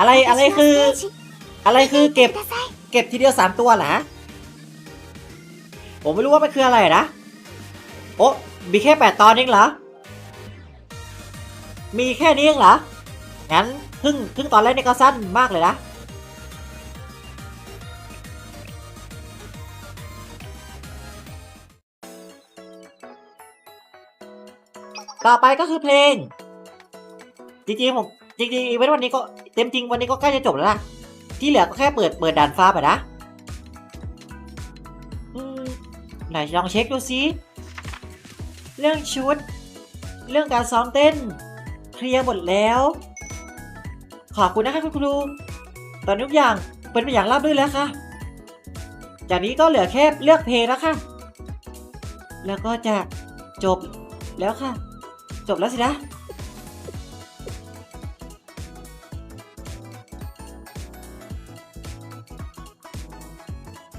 อะไรอะไรคือ อะไรคือเก็บ เก็บทีเดียวสามตัวนะผมไม่รู้ว่ามันคืออะไรนะโอ้มีแค่แปดตอนเองเหรอ มีแค่นี้เองเหรอ งั้นครึ่งครึ่งตอนแรกนี่ก็สั้นมากเลยนะ ต่อไปก็คือเพลง จริงๆผมจริงๆเวนต์วันนี้ก็ มจริงวันนี้ก็ใกล้จะจบแล้วล่ะ ที่เหลือก็แค่เปิดเปิดด่านฟ้าไปนะไหนลองเช็คดูซิเรื่องชุด เรื่องการซ้อมเต้น เคลียร์หมดแล้ว ขอบคุณนะคะคุณครู ตอนนี้ทุกอย่างเป็นไปอย่างราบรื่นแล้วค่ะ จากนี้ก็เหลือแค่เลือกเพลงแล้วค่ะ แล้วก็จะจบแล้วค่ะ จบแล้วสินะ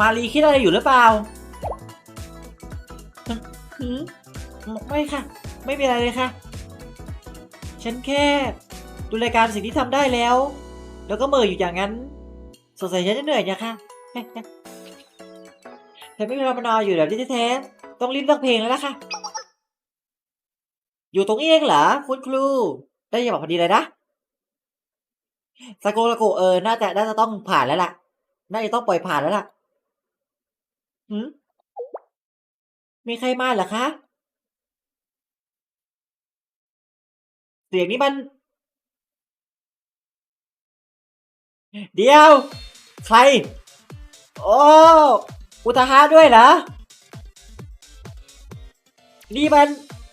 มารีคิดอะไรอยู่หรือเปล่าหืมไม่ค่ะ ไม่มีอะไรเลยค่ะ ฉันแค่ดูรายการสิ่งที่ทำได้แล้ว แล้วก็เมื่ออยู่อย่างนั้น สงสัยฉันจะเหนื่อยเนี่ยค่ะแต่ไม่มีเวลามานอนอยู่แบบที่แท้ๆต้องรีบเลือกเพลงแล้วล่ะค่ะ อยู่ตรงนี้เองเหรอคุณครู ได้ยินบอกพอดีเลยนะสโกลโกเออ น่าจะ น่าจะต้องผ่านแล้วล่ะ น่าจะต้องปล่อยผ่านแล้วล่ะ หืมมีใครมาเหรอคะ เสียงนี้มัน เดี๋ยว ใคร โอ้ อุตหาด้วยเหรอ นี่มัน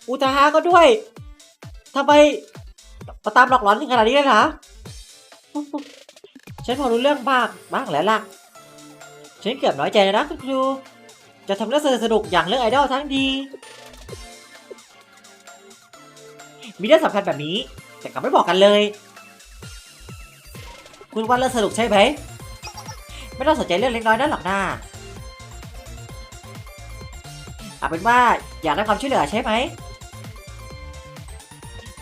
อุตหาก็ด้วยทำไมมาตามหลอกหลอนถึงขนาดนี้เลยเหรอ ฉันพอรู้เรื่องบ้างบ้างแล้วล่ะ ฉันเกือบน้อยใจนะคุณครู จะทำเรื่องสนุกอย่างเรื่องไอดอลทั้งดี มีเรื่องสำคัญแบบนี้ แต่กลับไม่บอกกันเลย คุณว่าเรื่องสนุกใช่ไหม ไม่ต้องสนใจเรื่องเล็กน้อยนั่นหรอกนะเอาเป็นว่าอยากได้ความช่วยเหลือใช่ไหม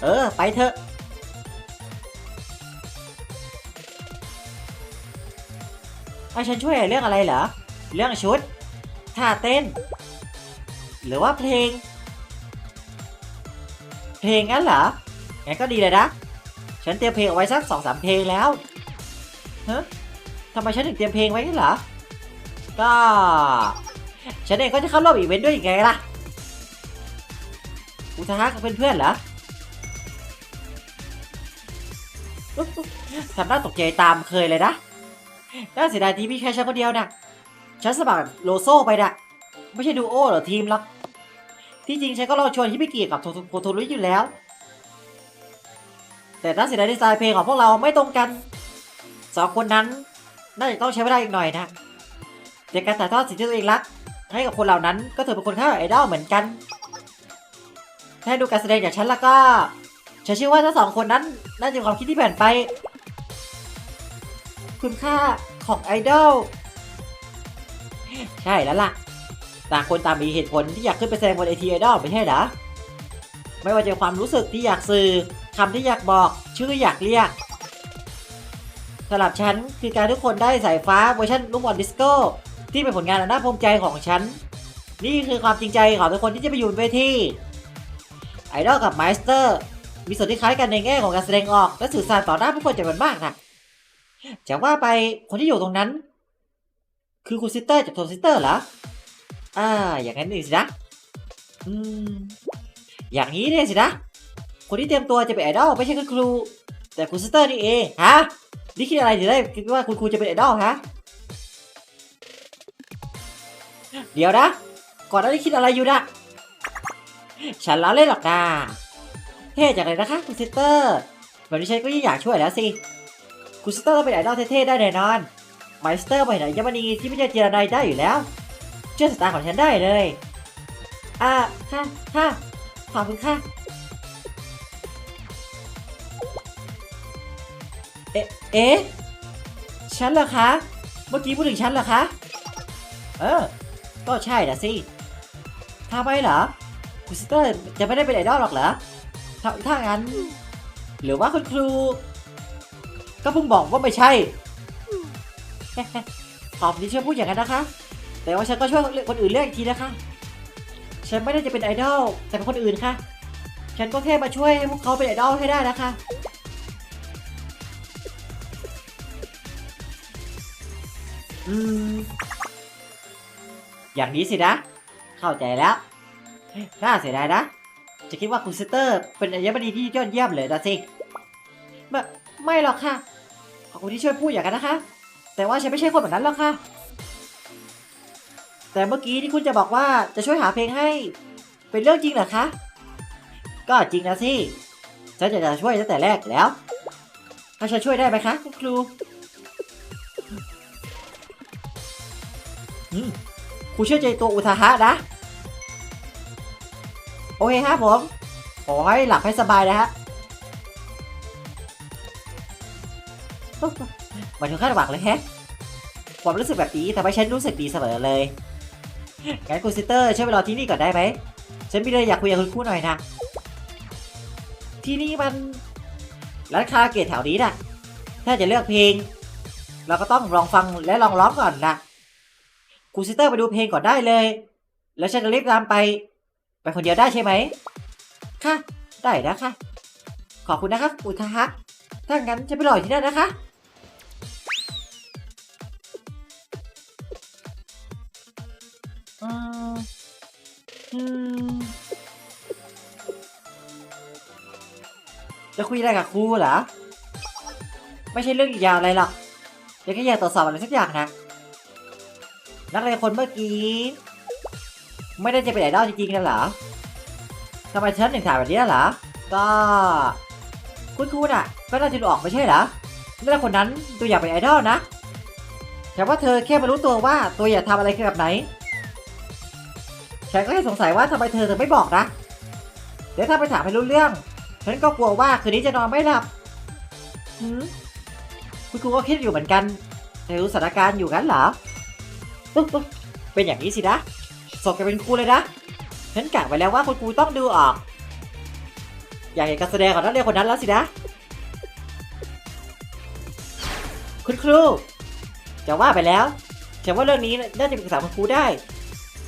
เออ ไปเถอะ ให้ฉันช่วยเรื่องอะไรเหรอ เรื่องชุด ท่าเต้น หรือว่าเพลง เพลงงั้นเหรอ งั้นก็ดีเลยนะ ฉันเตรียมเพลงเอาไว้สักสองสามเพลงแล้วเฮ้ทำไมฉันถึงเตรียมเพลงไว้กันเหรอ ก็ ฉันเองก็จะเข้าร่วมอีเวนต์ด้วยอีกไงล่ะ อุทากับเพื่อนๆเหรอทำหน้าตกใจตามเคยเลยนะ น่าเสียดายที่มีแค่ฉันคนเดียวนะฉันสมัครโลโซไปนะไม่ใช่ดูโอหรอทีมหรอกที่จริงฉันก็ลอชวนที่ไม่เกี่ยวกับโทโทโทรุอยู่แล้ว แต่น่าเสียดายดีไซน์เพลงของพวกเราไม่ตรงกันสองคนนั้น น่าจะต้องใช้เวลาอีกหน่อยนะแต่การถ่ายทอดสิ่งที่ตัวเองรัก ให้กับคนเหล่านั้นก็ถือเป็นคนค่าไอดอลเหมือนกัน ถ้าดูการแสดงอย่างฉันแล้วก็ฉันเชื่อว่าทั้งสองคนนั้นน่าจะมีความคิดที่เปลี่ยนไป คุณค่าของไอดอลใช่แล้วล่ะ ต่างคนต่างมีเหตุผลที่อยากขึ้นไปแสดงบนไอทีไอดอลไม่ใช่เหรอ ไม่ว่าจะเป็นความรู้สึกที่อยากสื่อคำที่อยากบอก ชื่ออยากเรียกสำหรับฉันคือการทุกคนได้สายฟ้าเวอร์ชันลูกบอลดิสโก้ที่เป็นผลงานอันน่าภูมิใจของฉัน นี่คือความจริงใจของทุกคนที่จะไปอยู่บนเวทีไอดอลกับไมสเตอร์ มีส่วนที่คล้ายกันในแง่ของการแสดงออกและสื่อสารต่อหน้าผู้คนจำนวนมากนะ จะว่าไปคนที่อยู่ตรงนั้น คือคุณซิสเตอร์จากโทนซิสเตอร์เหรอ อ่า อย่างนั้นนี่สินะ อืม อย่างนี้เนี่ยสินะ คนที่เตรียมตัวจะเป็นไอดอลไม่ใช่คุณครู แต่คุณซิสเตอร์นี่เองฮะ นี่คิดอะไรถึงได้คิดว่าคุณครูจะเป็นไอดอลฮะ เดี๋ยวนะ ก่อนหน้านี้คิดอะไรอยู่นะฉันล้อเล่นหรอกนะเท่จังเลยนะคะคุณซิสเตอร์แบบนี้ฉันก็ยิ่งอยากช่วยแล้วสิ คุณสเตอร์ต้องเป็นไอดอลเท่ๆได้แน่นอนไมสเตอร์ไปไหนยมณีที่ไม่ใช่เจรนได้อยู่แล้วเชื่อสตาร์ของฉันได้เลยอ่าค่ะค่ะขอบคุณค่ะเอ๊ะเอ๊ะฉันเหรอคะ เมื่อกี้พูดถึงฉันเหรอคะ เออ ก็ใช่นะสิทำไมเหรอคุณสเตอร์จะไม่ได้เป็นไอดอลหรอกเหรอถ้าถ้างั้น หรือว่าคุณครู ก็เพิ่งบอกว่าไม่ใช่ขอบที่ช่วยพูดอย่างนั้นนะคะ แต่ว่าฉันก็ช่วยคนอื่นเลือกอีกทีนะคะ ฉันไม่ได้จะเป็นไอดอลแต่เป็นคนอื่นค่ะ ฉันก็แค่มาช่วยให้พวกเขาเป็นไอดอลให้ได้นะคะ อืม อย่างนี้สินะ เข้าใจแล้ว น่าเสียดายนะ จะคิดว่าคุณสเตอร์ เป็นอัญมณีที่ยอดเยี่ยมเลยนะสิไม่ไม่หรอกค่ะ ขอบคุณที่ช่วยพูดอย่างนั้นนะคะ แต่ว่าฉันไม่ใช่คนแบบนั้นหรอกค่ะ แต่เมื่อกี้ที่คุณจะบอกว่าจะช่วยหาเพลงให้ เป็นเรื่องจริงเหรอคะ ก็จริงนะสิ ฉันจะจะช่วยตั้งแต่แรกแล้ว ถ้าฉันช่วยได้ไหมคะคุณครูครูเชื่อใจตัวอุทาหะนะ โอเคครับผม ขอให้หลับให้สบายนะฮะ มาถึงคาดหวังเลยแฮะความรู้สึกแบบนี้ทำให้ฉันรู้สึกดีเสมอเลยงั้นคุณซิสเตอร์ช่วยไปรอที่นี่ก่อนได้ไหม ฉันมีเรื่องอยากคุยกับคุณครูหน่อยนะ ที่นี่มันร้านคาราเกะแถวนี้นะถ้าจะเลือกเพลง เราก็ต้องลองฟังและลองร้องก่อนนะคุณซิสเตอร์ไปดูเพลงก่อนได้เลย แล้วฉันจะรีบตามไป ไปคนเดียวได้ใช่ไหม ค่ะ ได้นะค่ะ ขอบคุณนะครับอุทาฮะถ้างั้นจะไปรออยู่ที่นั่นนะคะ จะคุยอะไรกับครูเหรอ ไม่ใช่เรื่องยาวอะไรหรอกเดี๋ยวแค่อยากตรวจสอบอะไรสักอย่างนะ นักเรียนคนเมื่อกี้ ไม่ได้จะเป็นไอดอลจริงๆนะเหรอทำไมฉันถึงถามแบบนี้เหรอ ก็ คุณครูน่ะ ก็น่าจะดูออกไม่ใช่เหรอนักเรียนคนนั้นตัวอยากเป็นไอดอลนะแต่ว่าเธอแค่ไม่รู้ตัวว่าตัวอยากทำอะไรแบบไหน ฉันก็แค่สงสัยว่าทำไมเธอถึงไม่บอกนะ เดี๋ยวถ้าไปถามให้รู้เรื่อง ฉันก็กลัวว่าคืนนี้จะนอนไม่หลับหืมคุณครูก็คิดอยู่เหมือนกันเธอรู้สถานการณ์อยู่งั้นเหรออุ๊ยอุ๊ยเป็นอย่างนี้สินะสอบกันเป็นครูเลยนะ ฉันกะไว้แล้วว่าคุณครูต้องดูออก อยากเห็นการแสดงของนักเรียนคนนั้นแล้วสินะ คุณครู จะว่าไปแล้วฉันว่าเรื่องนี้น่าจะปรึกษาคุณครูได้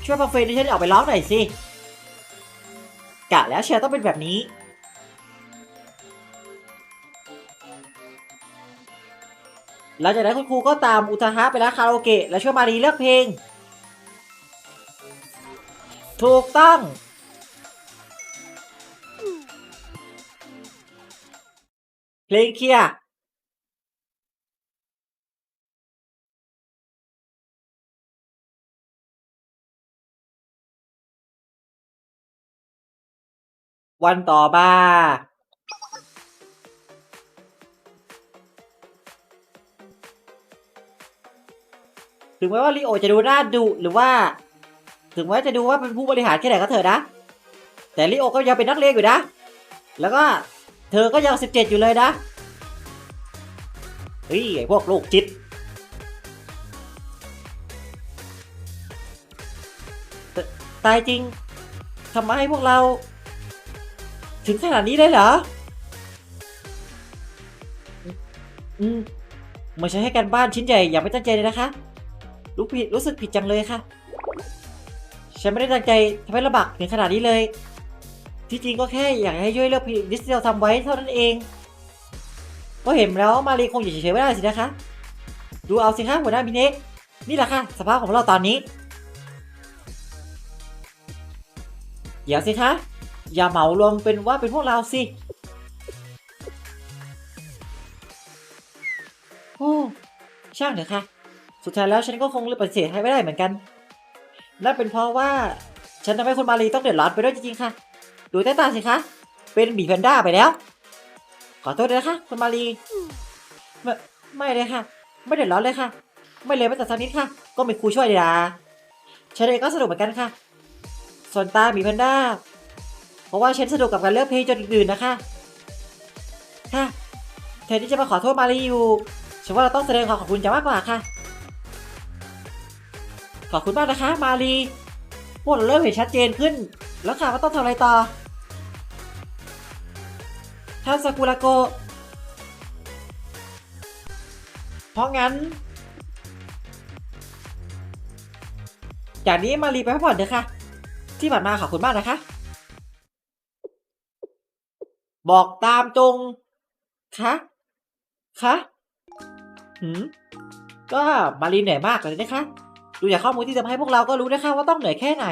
ช่วยฟังเพลงที่ฉันออกไปร้องหน่อยสิกะแล้วเชียร์ต้องเป็นแบบนี้ หลังจากนั้นคุณครูก็ตามอุทาฮะไปร้านคาราโอเกะและช่วยมารีเลือกเพลง ถูกต้องเพลงเคลียร์ วันต่อมาถึงแม้ว่าลีโอจะดูน่าดุหรือว่า ถึงแม้จะดูว่าเป็นผู้บริหารแค่ไหนก็เถอะนะ แต่ลีโอก็ยังเป็นนักเรียนอยู่นะ แล้วก็เธอก็ยังสิบเจ็ดอยู่เลยนะ เฮ้ยไอพวกลูกจิตตตายจริงทำไมพวกเรา ถึงขนาดนี้ได้เหรอ อืมม่ใช่ให้การบ้านชิ้นใหญ่อย่างไม่ตั้งใจเลยนะคะ รู้ผิดรู้สึกผิดจังเลยค่ะ ฉันไม่ได้ตั้งใจทำให้ลำบากถึงขนาดนี้เลย ที่จริงก็แค่อยากให้ช่วยเลือกเพลงลิสต์ที่เราทำไว้เท่านั้นเอง ก็เห็นแล้วมารีคงอยู่เฉยๆไม่ได้สินะคะ ดูเอาสิคะหัวหน้ามินเนะนี่แหละค่ะ สภาพของเราตอนนี้ เดี๋ยวสิคะ อย่าเหมารวมเป็นว่าเป็นพวกเราสิ โอ้ช่างเถอะค่ะ สุดท้ายแล้วฉันก็คงเลือกปฏิเสธให้ไม่ได้เหมือนกัน นั่นเป็นเพราะว่าฉันทำให้คนมาลีต้องเดือดร้อนไปด้วยจริงๆค่ะ ดูใต้ตาสิคะ เป็นบีแพนด้าไปแล้ว ขอโทษด้วยนะคะคุณมาลี ไม่ไม่เลยค่ะ ไม่เดือดร้อนเลยค่ะ ไม่เลยแม้แต่สักนิดค่ะ ก็มีครูช่วยดีนะฉันเองก็สนุกเหมือนกันค่ะ ส่วนตาบีแพนด้า ราะว่าฉันสนุกกับการเลือกเพลงจนดื่นนะคะค่ะแทนที่จะมาขอโทษมารีอยู่ฉันว่าเราต้องแสดงความขอบคุณจะมากกว่าค่ะ ขอบคุณมากนะคะ มารีพวกเราเริ่มเห็นชัดเจนขึ้น แล้วค่ะว่าต้องทำอะไรต่อท่านซากุระโกเพราะงั้น จากนี้มารีไปพักผ่อนเถอะค่ะ ที่ผ่านมาขอบคุณมากนะคะ บอกตามตรงคะคะหืมก็มารีเหนื่อยมากเลยนะคะ ดูจากข้อมูลที่จะมาให้พวกเราก็รู้นะคะว่าต้องเหนื่อยแค่ไหน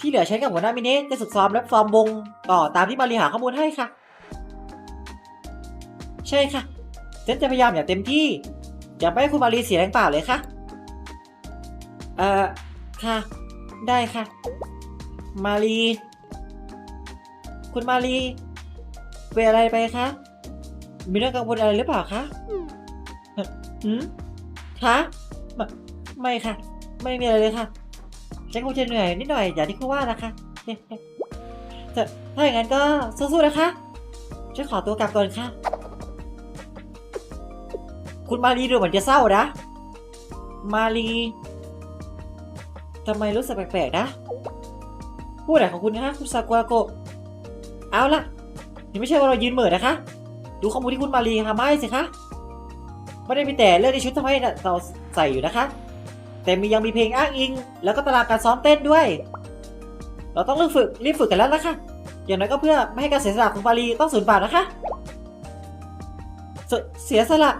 ที่เหลือฉันกับหัวหน้ามิเนสจะฝึกซ้อมและฟอร์มวงต่อตามที่มารีหาข้อมูลให้ค่ะ ใช่ค่ะฉันจะพยายามอย่างเต็มที่ อย่าไม่ให้คุณมารีเสียแรงเปล่าเลยค่ะ เอ่อ ค่ะ ได้ค่ะ มารี คุณมารีเป็นอะไรไปคะ มีเรื่องกังวลอะไรหรือเปล่าคะเอ่อหืมคะไม่ไม่ค่ะ ไม่มีอะไรเลยค่ะฉันคงจะเหนื่อยนิดหน่อยอย่างที่คุณว่านะคะแต่ถ้าอย่างนั้นก็สู้ๆนะคะฉันขอตัวกลับก่อนค่ะ คุณมารีดูเหมือนจะเศร้านะ มารีทำไมรู้สึกแปลกๆนะ พูดอะไรของคุณนะคะคุณซากุระโกะ เอาล่ะนี่ไม่ใช่ว่าเรายืนเหม่อนะคะ ดูข้อมูลที่คุณมารีทำให้สิคะ ไม่ได้มีแต่เรื่องในชุดทำให้เราใส่อยู่นะคะ แต่มียังมีเพลงอ้างอิง แล้วก็ตารางการซ้อมเต้นด้วย เราต้องรีบฝึกรีบฝึกกันแล้วนะคะ อย่างน้อยก็เพื่อไม่ให้การเสียสละของมารีต้องสูญเปล่านะคะเสเสียสละ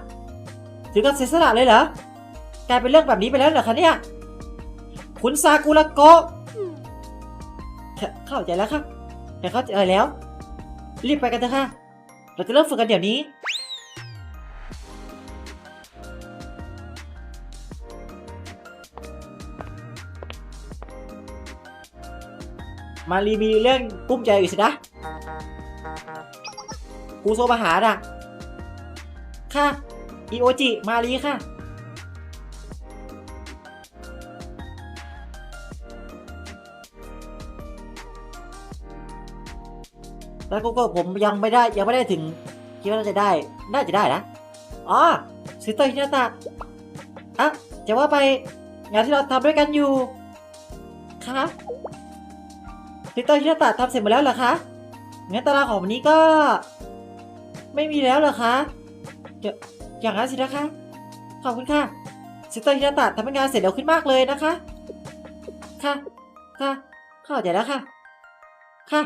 ถึงกับเสียสละเลยเหรอกลายเป็นเรื่องแบบนี้ไปแล้วเหรอคะเนี่ย คุณซากุระโกะเข้าใจแล้วค่ะเข้าใจแล้ว รีบไปกันเถอะค่ะ เราจะเริ่มฝึกกันเดี๋ยวนี้ มารีมีเรื่องกุ้มใจอยู่สินะกูโซมาหาด่ะ ค่ะ อีโอจิ มารีค่ะ แล้วก็ผมยังไม่ได้ยังไม่ได้ถึงคิดว่าน่าจะได้ น่าจะได้นะอ๋อซิสเตอร์ฮินาตะอะจะว่าไปงานที่เราทำด้วยกันอยู่คะซิสเตอร์ฮินาตะทำเสร็จหมดแล้วเหรอคะงั้นตารางของวันนี้ก็ ไม่มีแล้วเหรอคะเดี๋ยวอย่างนั้นสินะคะขอบคุณค่ะซิสเตอร์ฮินาตะทำงานเสร็จเร็วขึ้นมากเลยนะคะ ค่ะ ค่ะเข้าใจแล้วค่ะ ค่ะ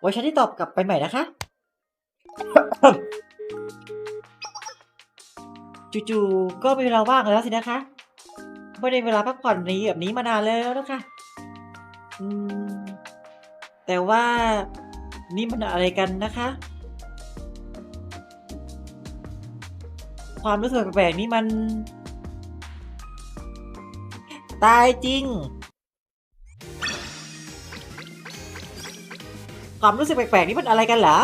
ไว้ฉันที่ตอบกลับไปใหม่นะคะ จู่ๆก็มีเวลาว่างแล้วสินะคะ ไม่ได้เวลาพักผ่อนนี้แบบนี้มานานแล้วนะคะอืมแต่ว่านี่มันอะไรกันนะคะ ความรู้สึกแปลกๆนี้มัน ตายจริง ความรู้สึกแปลกๆนี่มันอะไรกันเหรอ